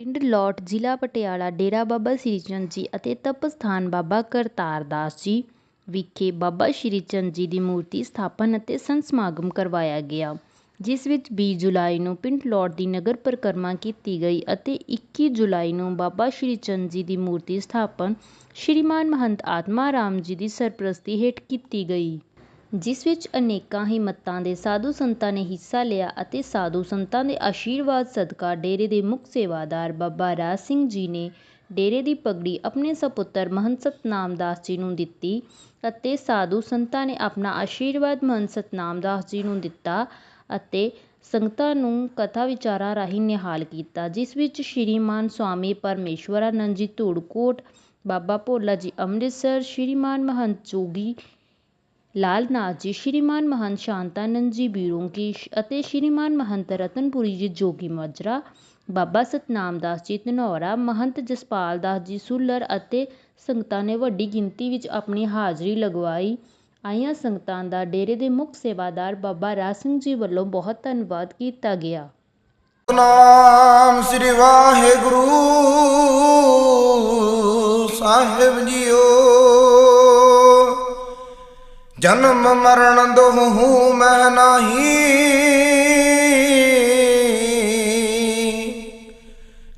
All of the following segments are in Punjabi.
ਪਿੰਡ ਲੌਟ ਜ਼ਿਲ੍ਹਾ ਪਟਿਆਲਾ ਡੇਰਾ ਬਾਬਾ ਸ੍ਰੀ ਚੰਦ ਜੀ ਅਤੇ ਤਪ ਸਥਾਨ ਬਾਬਾ ਕਰਤਾਰ ਦਾਸ ਜੀ ਵਿਖੇ ਬਾਬਾ ਸ੍ਰੀ ਚੰਦ ਜੀ ਦੀ ਮੂਰਤੀ ਸਥਾਪਨ ਅਤੇ ਸੰਤ ਸਮਾਗਮ ਕਰਵਾਇਆ ਗਿਆ, ਜਿਸ ਵਿੱਚ ਵੀਹ ਜੁਲਾਈ ਨੂੰ ਪਿੰਡ ਲੌਟ ਦੀ ਨਗਰ ਪਰਿਕਰਮਾ ਕੀਤੀ ਗਈ ਅਤੇ ਇੱਕੀ ਜੁਲਾਈ ਨੂੰ ਬਾਬਾ ਸ੍ਰੀ ਚੰਦ ਜੀ ਦੀ ਮੂਰਤੀ ਸਥਾਪਨ ਸ਼੍ਰੀਮਾਨ ਮਹੰਤ ਆਤਮਾ ਰਾਮ ਜੀ ਦੀ ਸਰਪ੍ਰਸਤੀ ਹੇਠ ਕੀਤੀ ਗਈ। ਜਿਸ ਵਿੱਚ ਅਨੇਕਾਂ ਹੀ ਮੱਤਾਂ ਦੇ ਸਾਧੂ ਸੰਤਾਂ ਨੇ ਹਿੱਸਾ ਲਿਆ ਅਤੇ ਸਾਧੂ ਸੰਤਾਂ ਦੇ ਆਸ਼ੀਰਵਾਦ ਸਦਕਾ ਡੇਰੇ ਦੇ ਮੁੱਖ ਸੇਵਾਦਾਰ ਬਾਬਾ ਰਾਜ ਸਿੰਘ ਜੀ ਨੇ ਡੇਰੇ ਦੀ ਪਗੜੀ ਆਪਣੇ ਸਪੁੱਤਰ ਮਹੰਤ ਸਤਨਾਮ ਦਾਸ ਜੀ ਨੂੰ ਦਿੱਤੀ ਅਤੇ ਸਾਧੂ ਸੰਤਾਂ ਨੇ ਆਪਣਾ ਆਸ਼ੀਰਵਾਦ ਮਹੰਤ ਸਤਨਾਮ ਦਾਸ ਜੀ ਨੂੰ ਦਿੱਤਾ ਅਤੇ ਸੰਗਤਾਂ ਨੂੰ ਕਥਾ ਵਿਚਾਰਾਂ ਰਾਹੀਂ ਨਿਹਾਲ ਕੀਤਾ, ਜਿਸ ਵਿੱਚ ਸ਼੍ਰੀਮਾਨ ਸਵਾਮੀ ਪਰਮੇਸ਼ਵਰਾਨੰਦ ਜੀ ਧੂੜਕੋਟ, ਬਾਬਾ ਭੋਲਾ ਜੀ ਅੰਮ੍ਰਿਤਸਰ, ਸ਼੍ਰੀਮਾਨ ਮਹੰਤ ਜੋਗੀ ਲਾਲ ਨਾਥ ਜੀ, ਸ਼੍ਰੀਮਾਨ ਮਹੰਤ ਸ਼ਾਂਤਾਨੰਦ ਜੀ ਬੀਰੋਂਕੀ ਅਤੇ ਸ਼੍ਰੀਮਾਨ ਮਹੰਤ ਰਤਨਪੁਰੀ ਜੀ, ਜੋਗੀ ਮਾਜਰਾ, ਬਾਬਾ ਸਤਨਾਮ ਦਾਸ ਜੀ, ਧਨੌਰਾ, ਮਹੰਤ ਜਸਪਾਲ ਦਾਸ ਜੀ, ਸੁਲਰ ਅਤੇ ਸੰਗਤਾਂ ਨੇ ਵੱਡੀ ਗਿਣਤੀ ਵਿੱਚ ਆਪਣੀ ਹਾਜ਼ਰੀ ਲਗਵਾਈ। ਆਈਆਂ ਸੰਗਤਾਂ ਦਾ ਡੇਰੇ ਦੇ ਮੁੱਖ ਸੇਵਾਦਾਰ ਬਾਬਾ ਰਾਜ ਸਿੰਘ ਜੀ ਵੱਲੋਂ ਬਹੁਤ ਧੰਨਵਾਦ ਕੀਤਾ ਗਿਆ। ਨਾਮ ਸ੍ਰੀ ਵਾਹਿਗੁਰੂ। ਸਾਹਿਬ ਜੀਓ। ਜਨਮ ਮਰਨ ਦੋਹੂ ਮੈਂ ਨਹੀਂ।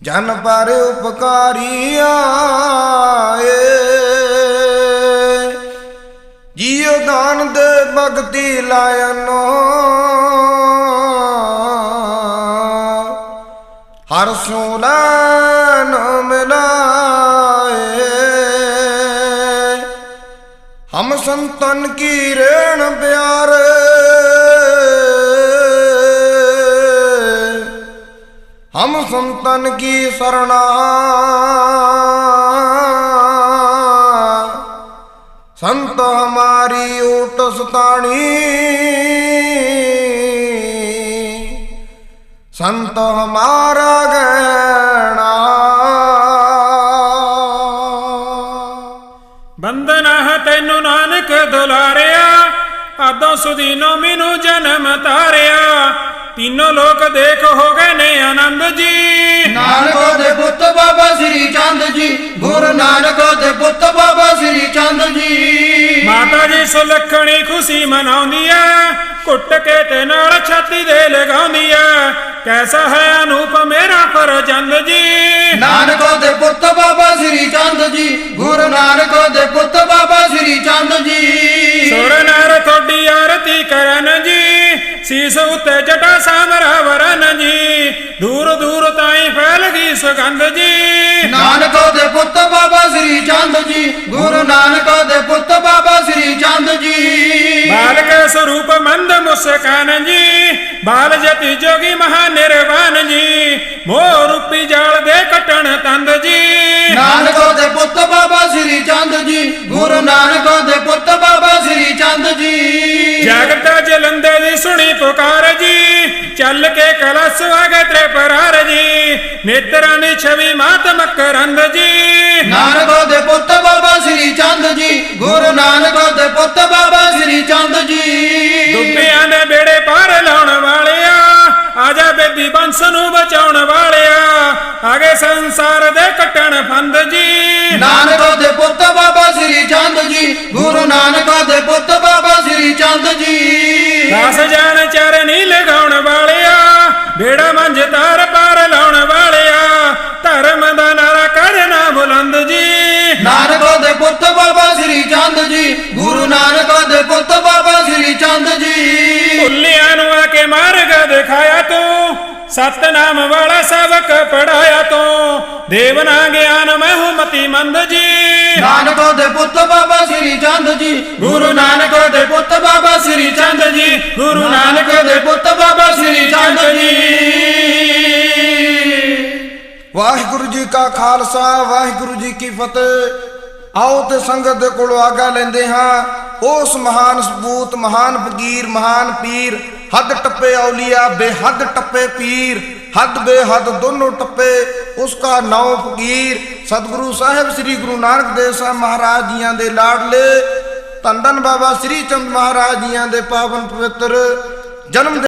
ਜਨ ਪਰ ਉਪਕਾਰੀ ਆਏ। ਜੀਉ ਦਾਨ ਦੇ ਭਗਤੀ ਲਾਇਨੋ। ਹਰ ਸੋਲਨ ਮਿਲਾਏ। ਹਮ ਸੰਤਨ ਕੀ ਰੇਣ ਪਿਆਰ? ਹਮ ਸੰਤਨ ਕੀ ਸਰਣਾ? ਸੰਤ ਹਮਾਰੀ ਓਟ ਸਤਾਣੀ। ਸੰਤ ਹਮਾਰਾ ਗਏ ਬੰਦਨਾ ਹੈ ਤੈਨੂੰ ਨਾਨਕ ਦੁਲਾਰਿਆ ਆਦੋਂ ਸੁਦੀਨੋ ਮੈਨੂੰ ਜਨਮ ਤਾਰਿਆ। ਤਿੰਨੋਂ ਲੋਕ ਦੇਖ ਹੋ ਗਏ ਨੇ ਆਨੰਦ ਜੀ। ਨਾਨਕ ਦੇ ਪੁੱਤ ਬਾਬਾ ਸ੍ਰੀ ਚੰਦ ਜੀ ਗੁਰੂ ਨਾਨਕ ਦੇ ਪੁੱਤ ਬਾਬਾ ਸ੍ਰੀ ਚੰਦ ਜੀ। ਮਾਤਾ ਜੀ ਸੁਲੱਖਣੀ ਖੁਸ਼ੀ ਮਨਾਉਂਦੀ ਆ ਕੁੱਟ ਕੇ ਤੇ ਨਾਲ ਛਾਤੀ ਦੇ ਲਗਾਉਂਦੀ ਆ ਕੈਸਾ ਹੈ ਅਨੂਪ ਮੇਰਾ ਫਰਜੰਦ ਜੀ। ਨਾਨਕ ਦੇ ਸ੍ਰੀ ਚੰਦ ਜੀ ਗੁਰੂ ਨਾਨਕ ਦੇ ਪੁੱਤ ਬਾਬਾ ਸ੍ਰੀ ਚੰਦ ਜੀ। ਸੁਰ ਨਰ ਤੁਹਾਡੀ ਆਰਤੀ ਕਰਨ ਜੀ ਸੀਸ ਉਤੇ ਜਟਾ ਸਾਮਰਾ ਵਰਨ ਜੀ। ਦੂਰ ਦੂਰ ਤਾਈਂ ਫੈਲ ਗਈ ਸੁਗੰਧ ਜੀ। ਨਾਨਕ ਦੇ ਪੁੱਤ ਬਾਬਾ ਸ੍ਰੀ ਚੰਦ ਜੀ ਗੁਰੂ ਨਾਨਕ ਦੇ ਪੁੱਤ ਬਾਬਾ ਸ੍ਰੀ ਚੰਦ ਜੀ। ਬਾਲਕ ਸਰੂਪ ਮੰਦ ਮੁਸਕਾਨ ਜੀ ਬਾਲ ਜਤੀ ਜੋਗੀ ਮਹਾ ਨਿਰਵਾਨ ਜੀ। ਮੋਹ ਰੂਪੀ ਜਾਲ ਦੇ ਕਟਣ ਤੰਦ ਜੀ। ਨਾਨਕ ਦੇ ਪੁੱਤ ਬਾਬਾ ਸ੍ਰੀ ਚੰਦ ਜੀ। ਜਗਤ ਜਲੰਦੇ ਦੀ ਸੁਣੀ ਪੁਕਾਰ ਜੀ ਚੱਲ ਕੇ ਕਲਸ ਵਾਗੇ ਤ੍ਰੇ ਪਰਾਰ ਜੀ ਨੇਤਰਾਂ ਦੀ ਛਵੀ ਮਾਤ ਮਕਰੰਦ ਜੀ। ਨਾਨਕ ਦੇ ਪੁੱਤ ਬਾਬਾ ਸ੍ਰੀ ਚੰਦ ਜੀ ਗੁਰੂ ਨਾਨਕ ਦੇ ਪੁੱਤ ਬਾਬਾ ਸ੍ਰੀ ਚੰਦ ਜੀ। ਡੁੱਬਿਆਂ ਦੇ ਬੇੜੇ ਪਾਰ ਲਾਉਣ ਵਾਲਿਆ ਆਜਾ ਬੇਬੀ ਬੰਸ ਨੂੰ ਬਚਾਉਣ ਵਾਲਿਆ ਆਗੇ ਸੰਸਾਰ ਦੇ ਕਟਣ ਫੰਦ ਜੀ। ਨਾਨਕ ਦੇ ਪੁੱਤ ਬਾਬਾ ਸ੍ਰੀ ਚੰਦ ਜੀ। ਦਸ ਜਾਣ ਚਰਨੀ ਲਗਾਉਣ ਵਾਲਿਆ ਬੇੜਾ ਮੰਝ ਤਾਰ ਪਾਰ ਲਾਉਣ ਵਾਲਿਆ ਧਰਮ ਦਾ ਨਾਰਾ ਕਰਨਾ ਬੁਲੰਦ ਜੀ। ਨਾਨਕ ਦੇ ਪੁੱਤ ਬਾਬਾ ਸ੍ਰੀ ਚੰਦ ਜੀ ਗੁਰੂ ਨਾਨਕ ਦੇ ਪੁੱਤ ਬਾਬਾ ਸ੍ਰੀ ਚੰਦ ਜੀ। ਭੁੱਲਿਆਂ ਨੂੰ ਆ ਕੇ ਮਾਰਗ ਦਿਖਾਇਆ ਤੂੰ। ਸਤਨਾਮ ਵਾਲਾ ਸਬਕ ਪੜਾਇਆ ਤੂੰ। ਦੇਵਨਾ ਗਿਆਨ ਮਹਿ ਮਤੀ ਮੰਦ ਜੀ। ਨਾਨਕ ਦੇ ਪੁੱਤ ਬਾਬਾ ਸ੍ਰੀ ਚੰਦ ਜੀ। ਗੁਰੂ ਨਾਨਕ ਦੇ ਪੁੱਤ ਬਾਬਾ ਸ੍ਰੀ ਚੰਦ ਜੀ। ਗੁਰੂ ਨਾਨਕ ਦੇ ਪੁੱਤ ਬਾਬਾ ਸ੍ਰੀ ਚੰਦ ਜੀ। ਵਾਹਿਗੁਰੂ ਜੀ ਕਾ ਖਾਲਸਾ ਵਾਹਿਗੁਰੂ ਜੀ ਕੀ ਫਤਿਹ। ਆਓ ਤੇ ਸੰਗਤ ਦੇ ਕੋਲੋਂ ਆਗਾ ਲੈਂਦੇ ਹਾਂ। ਉਸ ਮਹਾਨ ਸਪੂਤ ਮਹਾਨ ਫਕੀਰ ਮਹਾਨ ਪੀਰ ਹੱਦ ਟੱਪੇ ਔਲੀਆ, ਬੇਹੱਦ ਟੱਪੇ ਪੀਰ, ਹੱਦ ਬੇਹੱਦ ਦੋਨੋਂ ਟੱਪੇ, ਉਸ ਦਾ ਨਾਮ ਫਕੀਰ। ਸਤਿਗੁਰੂ ਸਾਹਿਬ ਸ੍ਰੀ ਗੁਰੂ ਨਾਨਕ ਦੇਵ ਸਾਹਿਬ ਮਹਾਰਾਜ ਜੀਆਂ ਦੇ ਲਾਡਲੇ, ਧੰਨ ਧੰਨ ਬਾਬਾ ਸ੍ਰੀ ਚੰਦ ਮਹਾਰਾਜ ਜੀਆਂ ਦੇ ਪਾਵਨ ਪਵਿੱਤਰ, ਜਨਮ ਦਿਨ